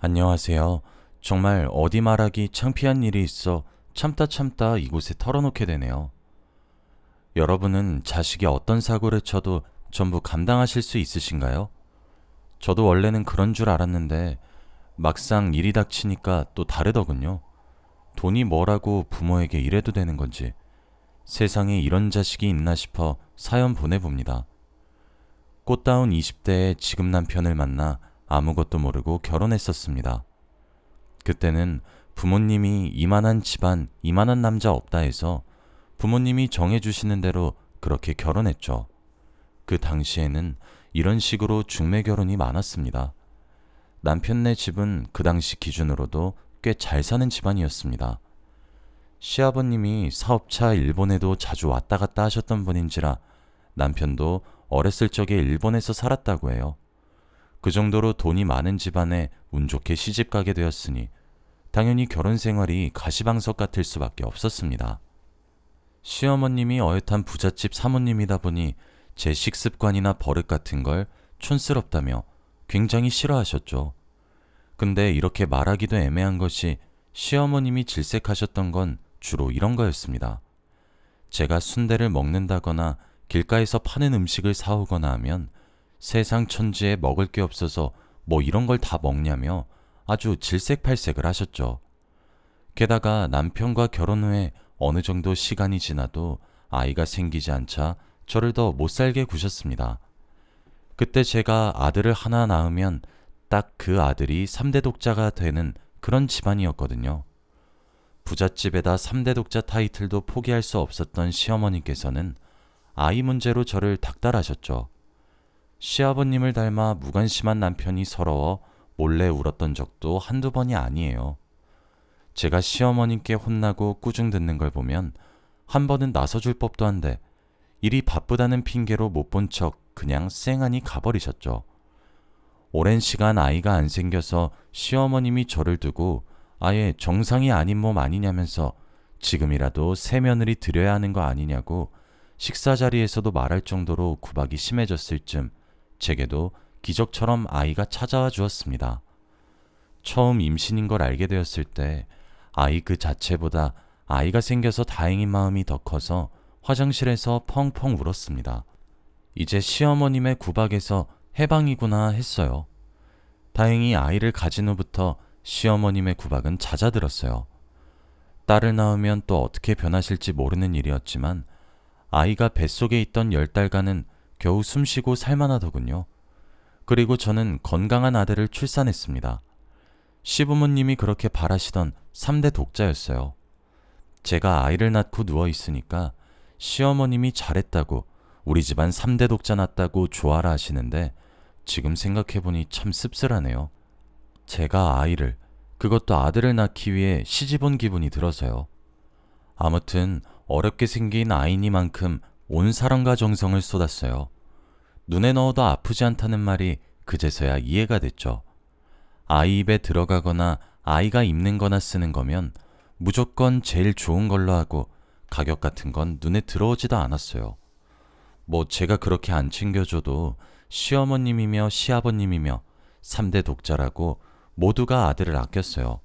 안녕하세요. 정말 어디 말하기 창피한 일이 있어 참다 참다 이곳에 털어놓게 되네요. 여러분은 자식이 어떤 사고를 쳐도 전부 감당하실 수 있으신가요? 저도 원래는 그런 줄 알았는데 막상 일이 닥치니까 또 다르더군요. 돈이 뭐라고 부모에게 이래도 되는 건지 세상에 이런 자식이 있나 싶어 사연 보내봅니다. 꽃다운 20대의 지금 남편을 만나 아무것도 모르고 결혼했었습니다. 그때는 부모님이 이만한 집안, 이만한 남자 없다 해서 부모님이 정해주시는 대로 그렇게 결혼했죠. 그 당시에는 이런 식으로 중매 결혼이 많았습니다. 남편네 집은 그 당시 기준으로도 꽤 잘 사는 집안이었습니다. 시아버님이 사업차 일본에도 자주 왔다 갔다 하셨던 분인지라 남편도 어렸을 적에 일본에서 살았다고 해요. 그 정도로 돈이 많은 집안에 운 좋게 시집 가게 되었으니 당연히 결혼 생활이 가시방석 같을 수밖에 없었습니다. 시어머님이 어엿한 부잣집 사모님이다 보니 제 식습관이나 버릇 같은 걸 촌스럽다며 굉장히 싫어하셨죠. 근데 이렇게 말하기도 애매한 것이 시어머님이 질색하셨던 건 주로 이런 거였습니다. 제가 순대를 먹는다거나 길가에서 파는 음식을 사오거나 하면 세상 천지에 먹을 게 없어서 뭐 이런 걸 다 먹냐며 아주 질색팔색을 하셨죠. 게다가 남편과 결혼 후에 어느 정도 시간이 지나도 아이가 생기지 않자 저를 더 못 살게 구셨습니다. 그때 제가 아들을 하나 낳으면 딱 그 아들이 3대 독자가 되는 그런 집안이었거든요. 부잣집에다 3대 독자 타이틀도 포기할 수 없었던 시어머니께서는 아이 문제로 저를 닥달하셨죠. 시아버님을 닮아 무관심한 남편이 서러워 몰래 울었던 적도 한두 번이 아니에요. 제가 시어머님께 혼나고 꾸중 듣는 걸 보면 한 번은 나서줄 법도 한데 일이 바쁘다는 핑계로 못 본 척 그냥 쌩하니 가버리셨죠. 오랜 시간 아이가 안 생겨서 시어머님이 저를 두고 아예 정상이 아닌 몸 아니냐면서 지금이라도 새 며느리 드려야 하는 거 아니냐고 식사 자리에서도 말할 정도로 구박이 심해졌을 쯤 제게도 기적처럼 아이가 찾아와 주었습니다. 처음 임신인 걸 알게 되었을 때 아이 그 자체보다 아이가 생겨서 다행인 마음이 더 커서 화장실에서 펑펑 울었습니다. 이제 시어머님의 구박에서 해방이구나 했어요. 다행히 아이를 가진 후부터 시어머님의 구박은 잦아들었어요. 딸을 낳으면 또 어떻게 변하실지 모르는 일이었지만 아이가 뱃속에 있던 열 달간은 겨우 숨쉬고 살만하더군요. 그리고 저는 건강한 아들을 출산했습니다. 시부모님이 그렇게 바라시던 3대 독자였어요. 제가 아이를 낳고 누워 있으니까 시어머님이 잘했다고 우리 집안 3대 독자 낳았다고 좋아라 하시는데 지금 생각해보니 참 씁쓸하네요. 제가 아이를, 그것도 아들을 낳기 위해 시집 온 기분이 들어서요. 아무튼 어렵게 생긴 아이니만큼 온 사랑과 정성을 쏟았어요. 눈에 넣어도 아프지 않다는 말이 그제서야 이해가 됐죠. 아이 입에 들어가거나 아이가 입는 거나 쓰는 거면 무조건 제일 좋은 걸로 하고 가격 같은 건 눈에 들어오지도 않았어요. 뭐 제가 그렇게 안 챙겨줘도 시어머님이며 시아버님이며 3대 독자라고 모두가 아들을 아꼈어요.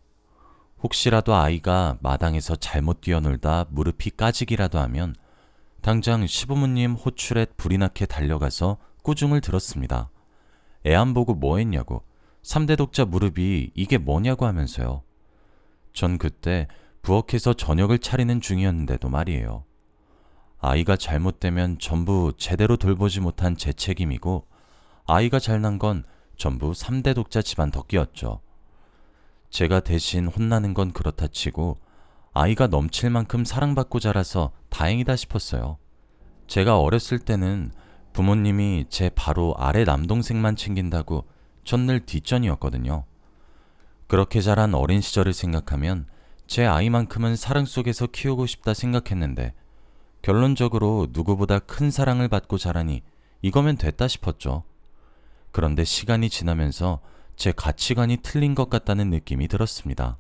혹시라도 아이가 마당에서 잘못 뛰어놀다 무릎이 까지기라도 하면 당장 시부모님 호출에 불이 나게 달려가서 꾸중을 들었습니다. 애 안 보고 뭐 했냐고, 3대 독자 무릎이 이게 뭐냐고 하면서요. 전 그때 부엌에서 저녁을 차리는 중이었는데도 말이에요. 아이가 잘못되면 전부 제대로 돌보지 못한 제 책임이고, 아이가 잘난 건 전부 3대 독자 집안 덕기였죠. 제가 대신 혼나는 건 그렇다 치고, 아이가 넘칠 만큼 사랑받고 자라서 다행이다 싶었어요. 제가 어렸을 때는 부모님이 제 바로 아래 남동생만 챙긴다고 전늘 뒷전이었거든요. 그렇게 자란 어린 시절을 생각하면 제 아이만큼은 사랑 속에서 키우고 싶다 생각했는데 결론적으로 누구보다 큰 사랑을 받고 자라니 이거면 됐다 싶었죠. 그런데 시간이 지나면서 제 가치관이 틀린 것 같다는 느낌이 들었습니다.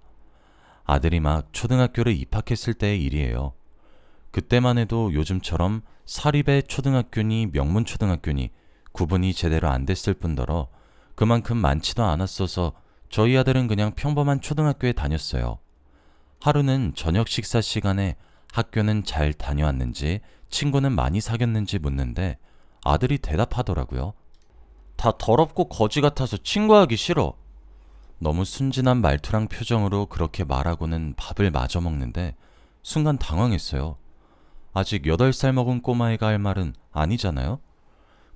아들이 막 초등학교를 입학했을 때의 일이에요. 그때만 해도 요즘처럼 사립의 초등학교니 명문 초등학교니 구분이 제대로 안 됐을 뿐더러 그만큼 많지도 않았어서 저희 아들은 그냥 평범한 초등학교에 다녔어요. 하루는 저녁 식사 시간에 학교는 잘 다녀왔는지 친구는 많이 사귀었는지 묻는데 아들이 대답하더라고요. 다 더럽고 거지 같아서 친구하기 싫어. 너무 순진한 말투랑 표정으로 그렇게 말하고는 밥을 마저 먹는데 순간 당황했어요. 아직 8살 먹은 꼬마애가 할 말은 아니잖아요?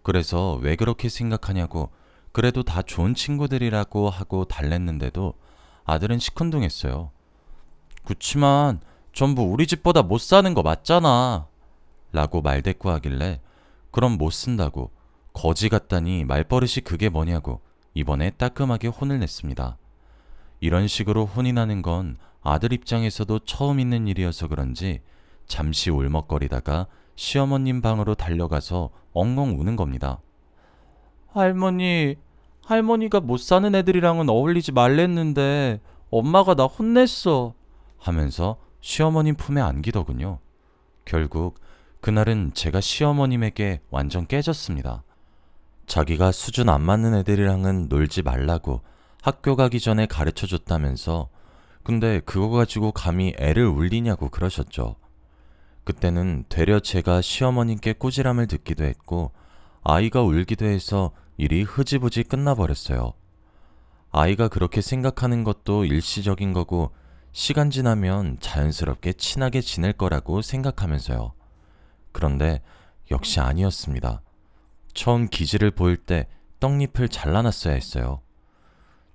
그래서 왜 그렇게 생각하냐고 그래도 다 좋은 친구들이라고 하고 달랬는데도 아들은 시큰둥했어요. 그치만 전부 우리 집보다 못 사는 거 맞잖아. 라고 말대꾸하길래 그럼 못 쓴다고 거지 같다니 말버릇이 그게 뭐냐고 이번에 따끔하게 혼을 냈습니다. 이런 식으로 혼이 나는 건 아들 입장에서도 처음 있는 일이어서 그런지 잠시 울먹거리다가 시어머님 방으로 달려가서 엉엉 우는 겁니다. 할머니, 할머니가 못 사는 애들이랑은 어울리지 말랬는데 엄마가 나 혼냈어. 하면서 시어머님 품에 안기더군요. 결국 그날은 제가 시어머님에게 완전 깨졌습니다. 자기가 수준 안 맞는 애들이랑은 놀지 말라고 학교 가기 전에 가르쳐 줬다면서 근데 그거 가지고 감히 애를 울리냐고 그러셨죠. 그때는 되려 제가 시어머님께 꾸지람을 듣기도 했고 아이가 울기도 해서 일이 흐지부지 끝나버렸어요. 아이가 그렇게 생각하는 것도 일시적인 거고 시간 지나면 자연스럽게 친하게 지낼 거라고 생각하면서요. 그런데 역시 아니었습니다. 처음 기지를 보일 때 떡잎을 잘라놨어야 했어요.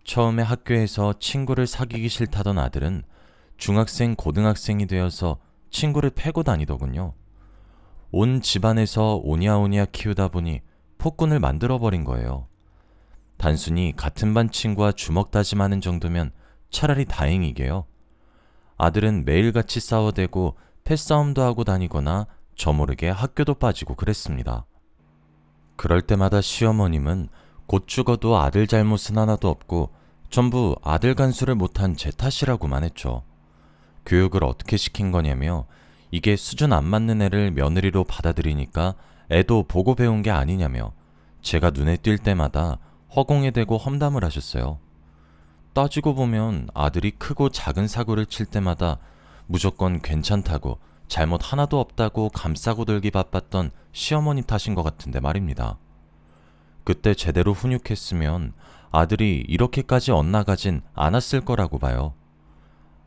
처음에 학교에서 친구를 사귀기 싫다던 아들은 중학생, 고등학생이 되어서 친구를 패고 다니더군요. 온 집안에서 오냐오냐 키우다 보니 폭군을 만들어버린 거예요. 단순히 같은 반 친구와 주먹 다짐하는 정도면 차라리 다행이게요. 아들은 매일같이 싸워대고 패싸움도 하고 다니거나 저모르게 학교도 빠지고 그랬습니다. 그럴 때마다 시어머님은 곧 죽어도 아들 잘못은 하나도 없고 전부 아들 간수를 못한 제 탓이라고만 했죠. 교육을 어떻게 시킨 거냐며 이게 수준 안 맞는 애를 며느리로 받아들이니까 애도 보고 배운 게 아니냐며 제가 눈에 띌 때마다 허공에 대고 험담을 하셨어요. 따지고 보면 아들이 크고 작은 사고를 칠 때마다 무조건 괜찮다고 잘못 하나도 없다고 감싸고 들기 바빴던 시어머니 탓인 것 같은데 말입니다. 그때 제대로 훈육했으면 아들이 이렇게까지 엇나가진 않았을 거라고 봐요.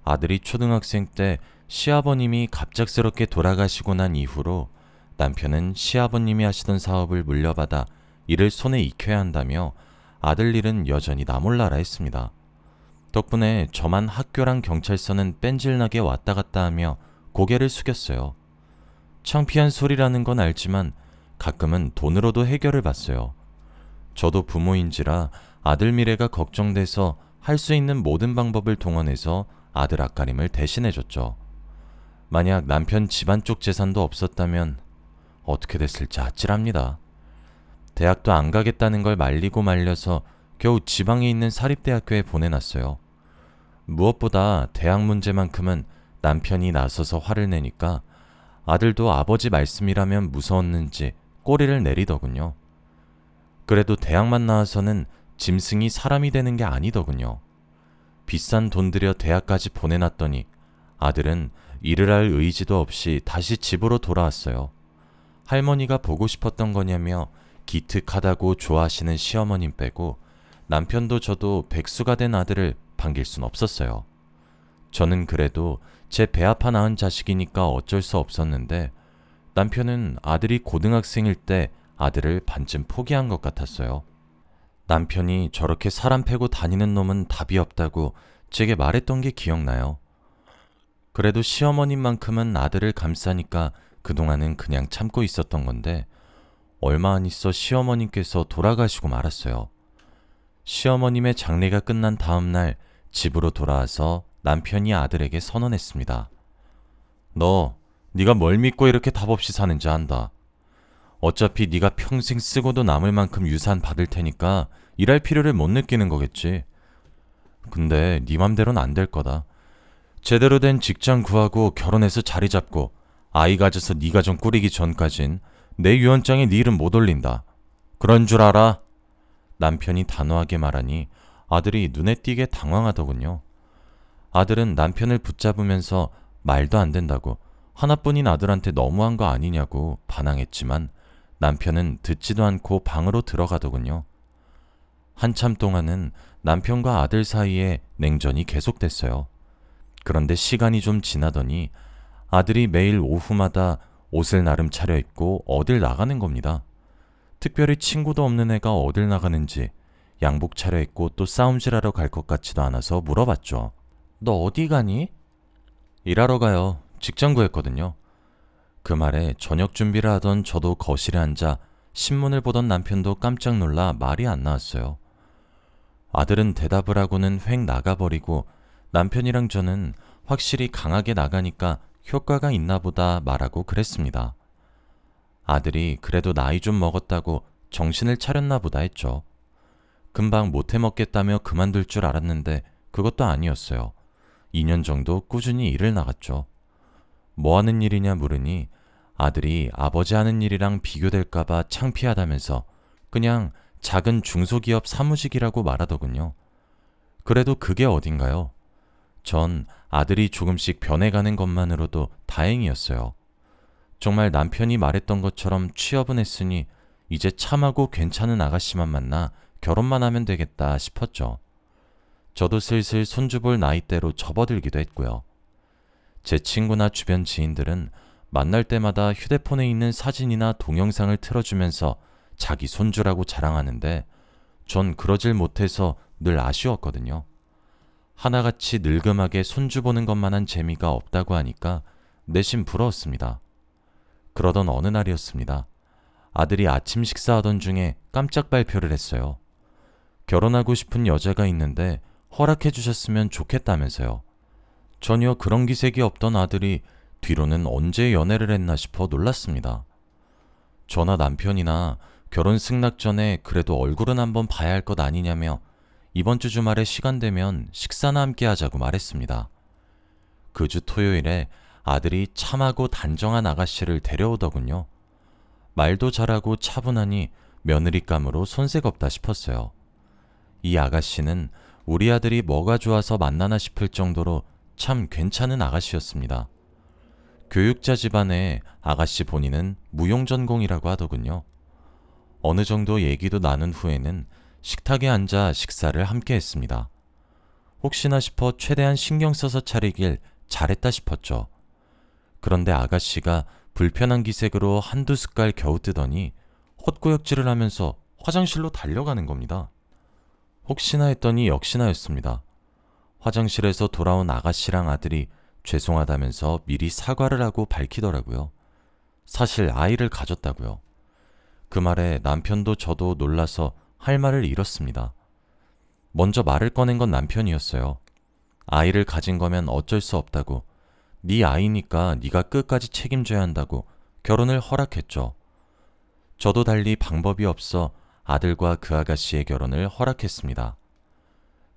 아들이 초등학생 때 시아버님이 갑작스럽게 돌아가시고 난 이후로 남편은 시아버님이 하시던 사업을 물려받아 이를 손에 익혀야 한다며 아들 일은 여전히 나몰라라 했습니다. 덕분에 저만 학교랑 경찰서는 뺀질나게 왔다 갔다 하며 고개를 숙였어요. 창피한 소리라는 건 알지만 가끔은 돈으로도 해결을 봤어요. 저도 부모인지라 아들 미래가 걱정돼서 할 수 있는 모든 방법을 동원해서 아들 앞가림을 대신해줬죠. 만약 남편 집안 쪽 재산도 없었다면 어떻게 됐을지 아찔합니다. 대학도 안 가겠다는 걸 말리고 말려서 겨우 지방에 있는 사립대학교에 보내놨어요. 무엇보다 대학 문제만큼은 남편이 나서서 화를 내니까 아들도 아버지 말씀이라면 무서웠는지 꼬리를 내리더군요. 그래도 대학만 나와서는 짐승이 사람이 되는 게 아니더군요. 비싼 돈 들여 대학까지 보내놨더니 아들은 일을 할 의지도 없이 다시 집으로 돌아왔어요. 할머니가 보고 싶었던 거냐며 기특하다고 좋아하시는 시어머님 빼고 남편도 저도 백수가 된 아들을 반길 순 없었어요. 저는 그래도 제 배 아파 낳은 자식이니까 어쩔 수 없었는데 남편은 아들이 고등학생일 때 아들을 반쯤 포기한 것 같았어요. 남편이 저렇게 사람 패고 다니는 놈은 답이 없다고 제게 말했던 게 기억나요. 그래도 시어머님만큼은 아들을 감싸니까 그동안은 그냥 참고 있었던 건데 얼마 안 있어 시어머님께서 돌아가시고 말았어요. 시어머님의 장례가 끝난 다음 날 집으로 돌아와서 남편이 아들에게 선언했습니다. 너 네가 뭘 믿고 이렇게 답 없이 사는지 안다. 어차피 네가 평생 쓰고도 남을 만큼 유산 받을 테니까 일할 필요를 못 느끼는 거겠지. 근데 네 맘대로는 안 될 거다. 제대로 된 직장 구하고 결혼해서 자리 잡고 아이 가져서 네 가정 꾸리기 전까진 내 유언장에 네 이름 못 올린다. 그런 줄 알아? 남편이 단호하게 말하니 아들이 눈에 띄게 당황하더군요. 아들은 남편을 붙잡으면서 말도 안 된다고 하나뿐인 아들한테 너무한 거 아니냐고 반항했지만 남편은 듣지도 않고 방으로 들어가더군요. 한참 동안은 남편과 아들 사이에 냉전이 계속됐어요. 그런데 시간이 좀 지나더니 아들이 매일 오후마다 옷을 나름 차려입고 어딜 나가는 겁니다. 특별히 친구도 없는 애가 어딜 나가는지 양복 차려입고 또 싸움질하러 갈 것 같지도 않아서 물어봤죠. 너 어디 가니? 일하러 가요. 직장 구했거든요. 그 말에 저녁 준비를 하던 저도 거실에 앉아 신문을 보던 남편도 깜짝 놀라 말이 안 나왔어요. 아들은 대답을 하고는 획 나가버리고 남편이랑 저는 확실히 강하게 나가니까 효과가 있나 보다 말하고 그랬습니다. 아들이 그래도 나이 좀 먹었다고 정신을 차렸나 보다 했죠. 금방 못해 먹겠다며 그만둘 줄 알았는데 그것도 아니었어요. 2년 정도 꾸준히 일을 나갔죠. 뭐 하는 일이냐 물으니 아들이 아버지 하는 일이랑 비교될까봐 창피하다면서 그냥 작은 중소기업 사무직이라고 말하더군요. 그래도 그게 어딘가요? 전 아들이 조금씩 변해가는 것만으로도 다행이었어요. 정말 남편이 말했던 것처럼 취업은 했으니 이제 참하고 괜찮은 아가씨만 만나 결혼만 하면 되겠다 싶었죠. 저도 슬슬 손주볼 나이대로 접어들기도 했고요. 제 친구나 주변 지인들은 만날 때마다 휴대폰에 있는 사진이나 동영상을 틀어주면서 자기 손주라고 자랑하는데 전 그러질 못해서 늘 아쉬웠거든요. 하나같이 늙음하게 손주 보는 것만한 재미가 없다고 하니까 내심 부러웠습니다. 그러던 어느 날이었습니다. 아들이 아침 식사하던 중에 깜짝 발표를 했어요. 결혼하고 싶은 여자가 있는데 허락해 주셨으면 좋겠다면서요. 전혀 그런 기색이 없던 아들이 뒤로는 언제 연애를 했나 싶어 놀랐습니다. 저나 남편이나 결혼 승낙 전에 그래도 얼굴은 한번 봐야 할 것 아니냐며 이번 주 주말에 시간 되면 식사나 함께 하자고 말했습니다. 그 주 토요일에 아들이 참하고 단정한 아가씨를 데려오더군요. 말도 잘하고 차분하니 며느리감으로 손색 없다 싶었어요. 이 아가씨는 우리 아들이 뭐가 좋아서 만나나 싶을 정도로 참 괜찮은 아가씨였습니다. 교육자 집안의 아가씨 본인은 무용전공이라고 하더군요. 어느 정도 얘기도 나눈 후에는 식탁에 앉아 식사를 함께 했습니다. 혹시나 싶어 최대한 신경 써서 차리길 잘했다 싶었죠. 그런데 아가씨가 불편한 기색으로 한두 숟갈 겨우 뜨더니 헛구역질을 하면서 화장실로 달려가는 겁니다. 혹시나 했더니 역시나였습니다. 화장실에서 돌아온 아가씨랑 아들이 죄송하다면서 미리 사과를 하고 밝히더라고요. 사실 아이를 가졌다고요. 그 말에 남편도 저도 놀라서 할 말을 잃었습니다. 먼저 말을 꺼낸 건 남편이었어요. 아이를 가진 거면 어쩔 수 없다고. 네 아이니까 네가 끝까지 책임져야 한다고 결혼을 허락했죠. 저도 달리 방법이 없어 아들과 그 아가씨의 결혼을 허락했습니다.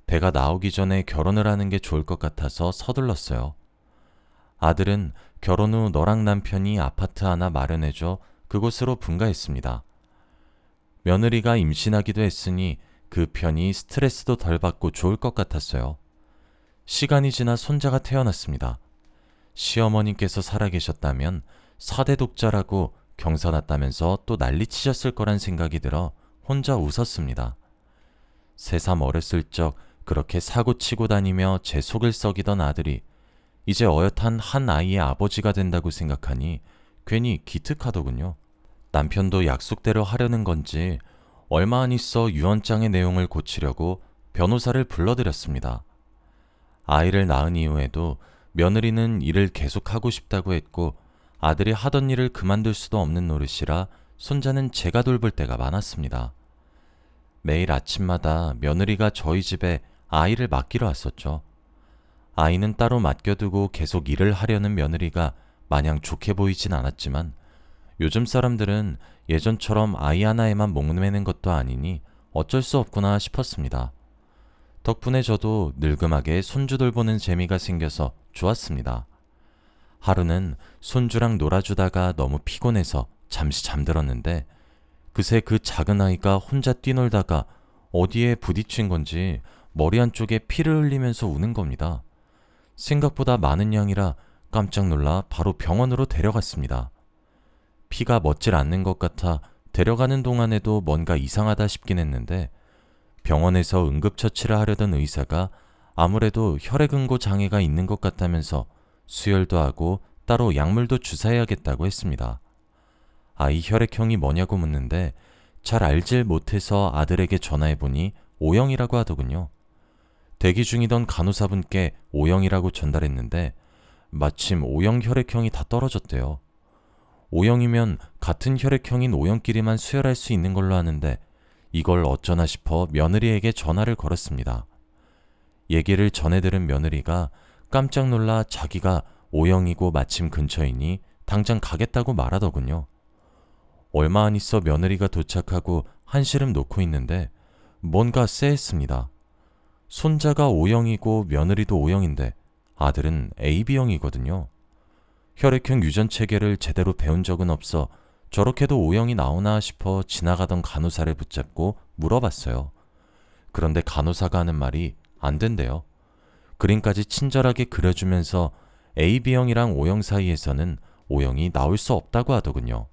배가 나오기 전에 결혼을 하는 게 좋을 것 같아서 서둘렀어요. 아들은 결혼 후 너랑 남편이 아파트 하나 마련해줘 그곳으로 분가했습니다. 며느리가 임신하기도 했으니 그 편이 스트레스도 덜 받고 좋을 것 같았어요. 시간이 지나 손자가 태어났습니다. 시어머님께서 살아계셨다면 사대 독자라고 경사났다면서 또 난리치셨을 거란 생각이 들어 혼자 웃었습니다. 새삼 어렸을 적 그렇게 사고치고 다니며 제 속을 썩이던 아들이 이제 어엿한 한 아이의 아버지가 된다고 생각하니 괜히 기특하더군요. 남편도 약속대로 하려는 건지 얼마 안 있어 유언장의 내용을 고치려고 변호사를 불러들였습니다. 아이를 낳은 이후에도 며느리는 일을 계속하고 싶다고 했고 아들이 하던 일을 그만둘 수도 없는 노릇이라 손자는 제가 돌볼 때가 많았습니다. 매일 아침마다 며느리가 저희 집에 아이를 맡기러 왔었죠. 아이는 따로 맡겨두고 계속 일을 하려는 며느리가 마냥 좋게 보이진 않았지만 요즘 사람들은 예전처럼 아이 하나에만 목매는 것도 아니니 어쩔 수 없구나 싶었습니다. 덕분에 저도 늙음하게 손주 돌보는 재미가 생겨서 좋았습니다. 하루는 손주랑 놀아주다가 너무 피곤해서 잠시 잠들었는데 그새 그 작은 아이가 혼자 뛰놀다가 어디에 부딪힌 건지 머리 한쪽에 피를 흘리면서 우는 겁니다. 생각보다 많은 양이라 깜짝 놀라 바로 병원으로 데려갔습니다. 피가 멎질 않는 것 같아 데려가는 동안에도 뭔가 이상하다 싶긴 했는데 병원에서 응급처치를 하려던 의사가 아무래도 혈액응고 장애가 있는 것 같다면서 수혈도 하고 따로 약물도 주사해야겠다고 했습니다. 아이 혈액형이 뭐냐고 묻는데 잘 알질 못해서 아들에게 전화해보니 O형이라고 하더군요. 대기 중이던 간호사분께 O형이라고 전달했는데 마침 O형 혈액형이 다 떨어졌대요. O형이면 같은 혈액형인 O형끼리만 수혈할 수 있는 걸로 아는데 이걸 어쩌나 싶어 며느리에게 전화를 걸었습니다. 얘기를 전해 들은 며느리가 깜짝 놀라 자기가 O형이고 마침 근처이니 당장 가겠다고 말하더군요. 얼마 안 있어 며느리가 도착하고 한시름 놓고 있는데 뭔가 쎄했습니다. 손자가 O형이고 며느리도 O형인데 아들은 AB형이거든요. 혈액형 유전 체계를 제대로 배운 적은 없어 저렇게도 O형이 나오나 싶어 지나가던 간호사를 붙잡고 물어봤어요. 그런데 간호사가 하는 말이 안 된대요. 그림까지 친절하게 그려주면서 AB형이랑 O형 사이에서는 O형이 나올 수 없다고 하더군요.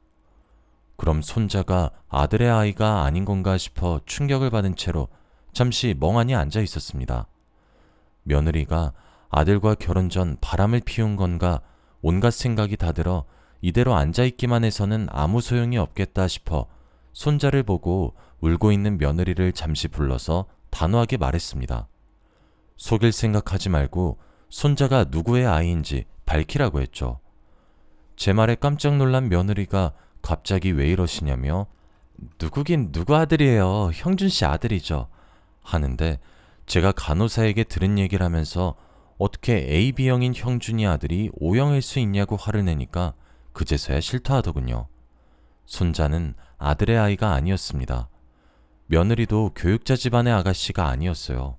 그럼 손자가 아들의 아이가 아닌 건가 싶어 충격을 받은 채로 잠시 멍하니 앉아 있었습니다. 며느리가 아들과 결혼 전 바람을 피운 건가 온갖 생각이 다 들어 이대로 앉아있기만 해서는 아무 소용이 없겠다 싶어 손자를 보고 울고 있는 며느리를 잠시 불러서 단호하게 말했습니다. 속일 생각하지 말고 손자가 누구의 아이인지 밝히라고 했죠. 제 말에 깜짝 놀란 며느리가 갑자기 왜 이러시냐며 누구긴 누구 아들이에요. 형준 씨 아들이죠. 하는데 제가 간호사에게 들은 얘기를 하면서 어떻게 AB형인 형준이 아들이 O형일 수 있냐고 화를 내니까 그제서야 싫다 하더군요. 손자는 아들의 아이가 아니었습니다. 며느리도 교육자 집안의 아가씨가 아니었어요.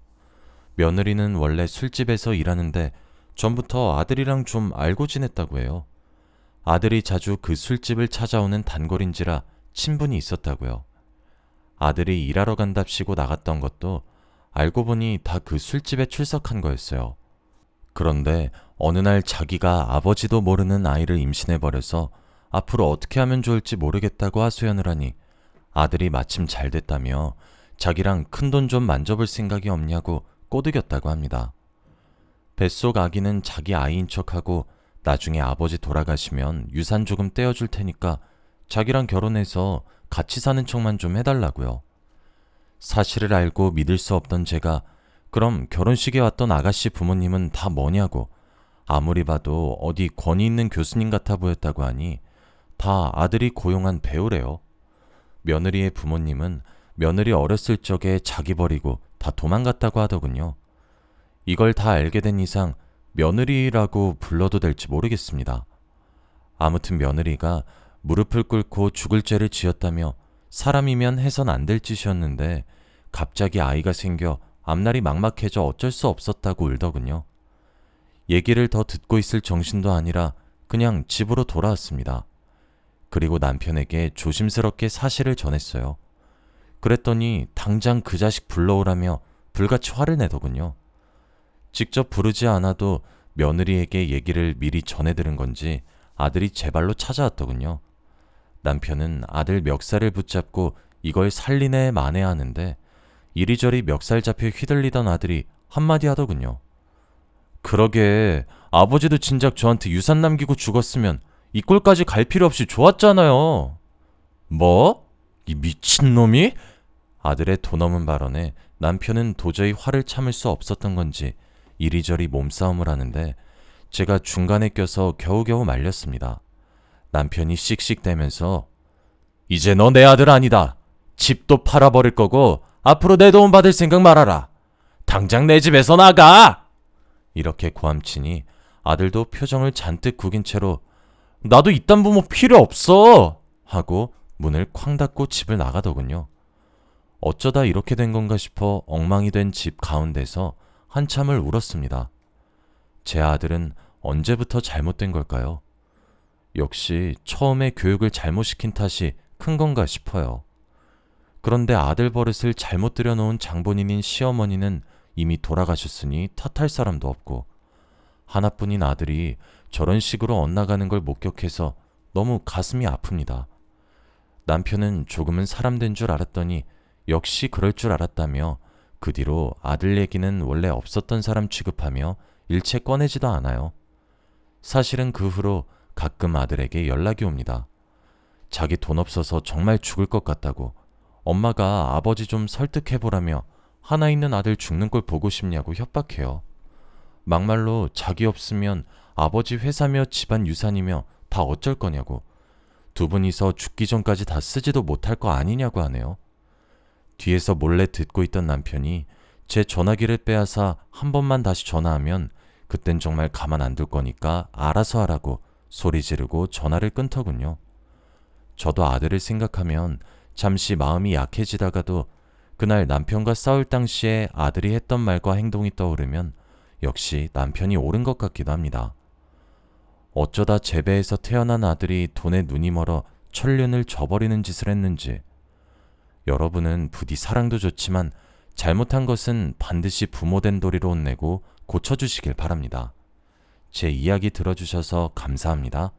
며느리는 원래 술집에서 일하는데 전부터 아들이랑 좀 알고 지냈다고 해요. 아들이 자주 그 술집을 찾아오는 단골인지라 친분이 있었다고요. 아들이 일하러 간답시고 나갔던 것도 알고 보니 다 그 술집에 출석한 거였어요. 그런데 어느 날 자기가 아버지도 모르는 아이를 임신해버려서 앞으로 어떻게 하면 좋을지 모르겠다고 하소연을 하니 아들이 마침 잘 됐다며 자기랑 큰 돈 좀 만져볼 생각이 없냐고 꼬드겼다고 합니다. 뱃속 아기는 자기 아이인 척하고 나중에 아버지 돌아가시면 유산 조금 떼어줄 테니까 자기랑 결혼해서 같이 사는 척만 좀 해달라고요. 사실을 알고 믿을 수 없던 제가 그럼 결혼식에 왔던 아가씨 부모님은 다 뭐냐고 아무리 봐도 어디 권위 있는 교수님 같아 보였다고 하니 다 아들이 고용한 배우래요. 며느리의 부모님은 며느리 어렸을 적에 자기 버리고 다 도망갔다고 하더군요. 이걸 다 알게 된 이상 며느리라고 불러도 될지 모르겠습니다. 아무튼 며느리가 무릎을 꿇고 죽을 죄를 지었다며 사람이면 해선 안 될 짓이었는데 갑자기 아이가 생겨 앞날이 막막해져 어쩔 수 없었다고 울더군요. 얘기를 더 듣고 있을 정신도 아니라 그냥 집으로 돌아왔습니다. 그리고 남편에게 조심스럽게 사실을 전했어요. 그랬더니 당장 그 자식 불러오라며 불같이 화를 내더군요. 직접 부르지 않아도 며느리에게 얘기를 미리 전해들은 건지 아들이 제 발로 찾아왔더군요. 남편은 아들 멱살을 붙잡고 이걸 살리네 마네 하는데 이리저리 멱살 잡혀 휘둘리던 아들이 한마디 하더군요. 그러게 아버지도 진작 저한테 유산 남기고 죽었으면 이 꼴까지 갈 필요 없이 좋았잖아요. 뭐? 이 미친놈이? 아들의 도넘은 발언에 남편은 도저히 화를 참을 수 없었던 건지 이리저리 몸싸움을 하는데 제가 중간에 껴서 겨우겨우 말렸습니다. 남편이 씩씩대면서 이제 너 내 아들 아니다. 집도 팔아버릴 거고 앞으로 내 도움 받을 생각 말아라. 당장 내 집에서 나가! 이렇게 고함치니 아들도 표정을 잔뜩 구긴 채로 나도 이딴 부모 필요 없어! 하고 문을 쾅 닫고 집을 나가더군요. 어쩌다 이렇게 된 건가 싶어 엉망이 된 집 가운데서 한참을 울었습니다. 제 아들은 언제부터 잘못된 걸까요? 역시 처음에 교육을 잘못 시킨 탓이 큰 건가 싶어요. 그런데 아들 버릇을 잘못 들여놓은 장본인인 시어머니는 이미 돌아가셨으니 탓할 사람도 없고 하나뿐인 아들이 저런 식으로 엇나가는 걸 목격해서 너무 가슴이 아픕니다. 남편은 조금은 사람 된 줄 알았더니 역시 그럴 줄 알았다며 그 뒤로 아들 얘기는 원래 없었던 사람 취급하며 일체 꺼내지도 않아요. 사실은 그 후로 가끔 아들에게 연락이 옵니다. 자기 돈 없어서 정말 죽을 것 같다고 엄마가 아버지 좀 설득해보라며 하나 있는 아들 죽는 걸 보고 싶냐고 협박해요. 막말로 자기 없으면 아버지 회사며 집안 유산이며 다 어쩔 거냐고 두 분이서 죽기 전까지 다 쓰지도 못할 거 아니냐고 하네요. 뒤에서 몰래 듣고 있던 남편이 제 전화기를 빼앗아 한 번만 다시 전화하면 그땐 정말 가만 안 둘 거니까 알아서 하라고 소리 지르고 전화를 끊더군요. 저도 아들을 생각하면 잠시 마음이 약해지다가도 그날 남편과 싸울 당시에 아들이 했던 말과 행동이 떠오르면 역시 남편이 옳은 것 같기도 합니다. 어쩌다 제 배에서 태어난 아들이 돈에 눈이 멀어 천륜을 저버리는 짓을 했는지 여러분은 부디 사랑도 좋지만 잘못한 것은 반드시 부모된 도리로 혼내고 고쳐주시길 바랍니다. 제 이야기 들어주셔서 감사합니다.